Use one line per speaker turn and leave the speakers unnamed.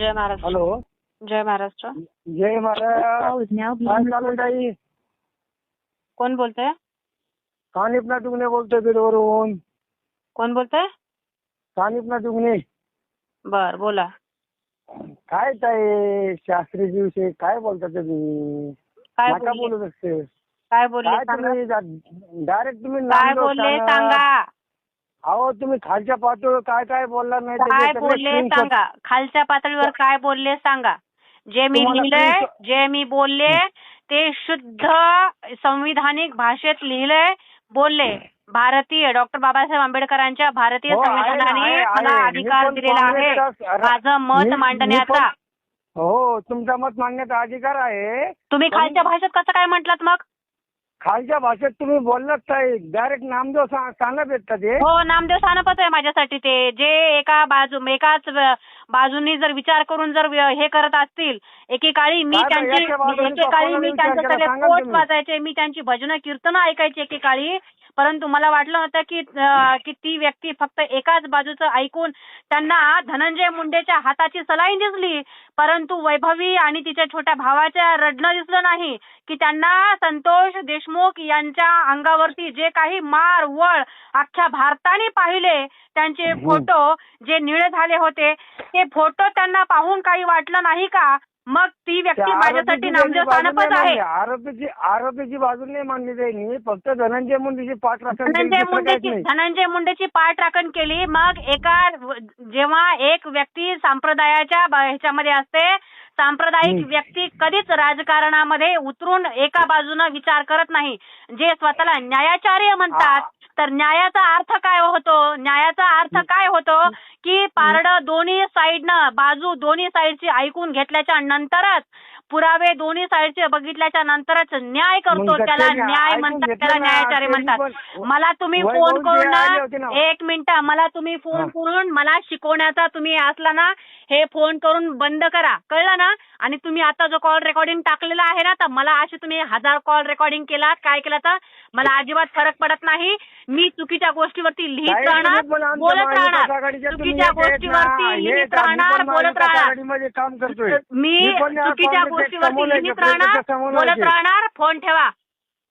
जय Maharashtra.
Hello.
जय महाराष्ट्र.
जय महाराज. ताई?
कोण बोलतंय?
कानिपना दुगणे बोलतोय बीडवरून.
कोण बोलतंय?
कानिपना दुगणे
बर बोला.
काय ताई शास्त्रीजी विषयी काय बोलता तुम्ही?
काय
बोलत असते
काय बोलले
डायरेक्ट तुम्ही
काय बोलले
सांगा. अहो तुम्ही खालच्या पातळीवर काय काय बोलला नाही
काय
त्याचे सगळे
बोलले
screenshot-
सांगा. खालच्या पातळीवर काय बोलले सांगा. जे मी
तुम्हाला
लिहिलंय जे मी बोलले ते शुद्ध संविधानिक भाषेत लिहिलंय बोलले. भारतीय डॉक्टर बाबासाहेब आंबेडकरांच्या भारतीय
हो, आहे ना,
संविधानाने
आहे,
मला
आहे.
अधिकार
पण
दिलेला आहे.
काँग्रेसचा-
माझं मत
मी
मांडण्याचा.
पण- हो तुमचा मत मांडण्याचा अधिकार आहे.
तुम्ही
पण-
खालच्या भाषेत कसं काय म्हटलात मग?
खालच्या भाषेत तुम्ही बोललात ताई. डायरेक्ट नामदेव सा- सांगत आहेत का ते?
हो नामदेव सानपच आहे माझ्यासाठी ते. जे एका बाजू एकाच बाजूनी जर विचार करून जर हे करत असतील एकेकाळी मी
काय
त्यांची
बाजूने
एकेकाळी
कोणाला
मी
विचार
त्यांचे
केला?
सगळे
सांगा
कोट
तुम्ही.
वाचायचे मी त्यांची भजनं कीर्तनं ऐकायची एकेकाळी. परंतु मला वाटलं होतं की की ती व्यक्ती फक्त एकाच बाजूचं ऐकून त्यांना धनंजय मुंडेच्या हाताची सलाई दिसली परंतु वैभवी आणि तिच्या छोट्या भावाच्या रडणं दिसलं नाही की त्यांना संतोष देशमुख यांच्या अंगावरती जे काही मार वळ अख्ख्या भारताने पाहिले त्यांचे
हम्म.
फोटो जे निळे झाले होते ते फोटो त्यांना पाहून काही वाटलं नाही का मग ती व्यक्ती माझ्यासाठी नामदेव सानपच आहे.
आरोपीची आरोपीची बाजू नाही मांडली त्यांनी फक्त धनंजय मुंडेची पाठ राखण केली,
धनंजय
दुसरं काहीच
मुंडेची
नाही.
धनंजय मुंडेची पाठराखण केली मग एका जेव्हा एक व्यक्ती संप्रदायाच्या ब- ह्याच्यामध्ये असते सांप्रदायिक. व्यक्ती कधीच राजकारणामध्ये उतरून एका बाजूनं विचार करत नाही जे स्वतःला न्यायाचार्य म्हणतात तर न्यायाचा अर्थ काय होतो न्यायाचा अर्थ काय होतो की पारडं दोन्ही साईडनं बाजू दोन्ही साईडची ऐकून घेतल्याच्या नंतरच पुरावे दोन्ही साईडचे बघितल्याच्या नंतरच न्याय करतो त्याला न्याय म्हणतात त्याला न्यायाचार्य म्हणतात मला तुम्ही फोन करून ना. एक मिनिट मला तुम्ही फोन. करून मला शिकवण्याचा तुम्ही असला ना हे फोन करून बंद करा. कळलं ना? आणि तुम्ही आता जो कॉल रेकॉर्डिंग टाकलेला आहे ना तर मला असे तुम्ही हजार कॉल रेकॉर्डिंग केलात. काय केलं तर? मला अजिबात फरक पडत नाही. मी चुकीच्या गोष्टीवरती लिहित राहणार बोलत राहणार. चुकीच्या गोष्टीवरती लिहित राहणार बोलत राहणार. मी चुकीच्या गोष्टीवरती लिहित राहणार बोलत. राहणार फोन ठेवा.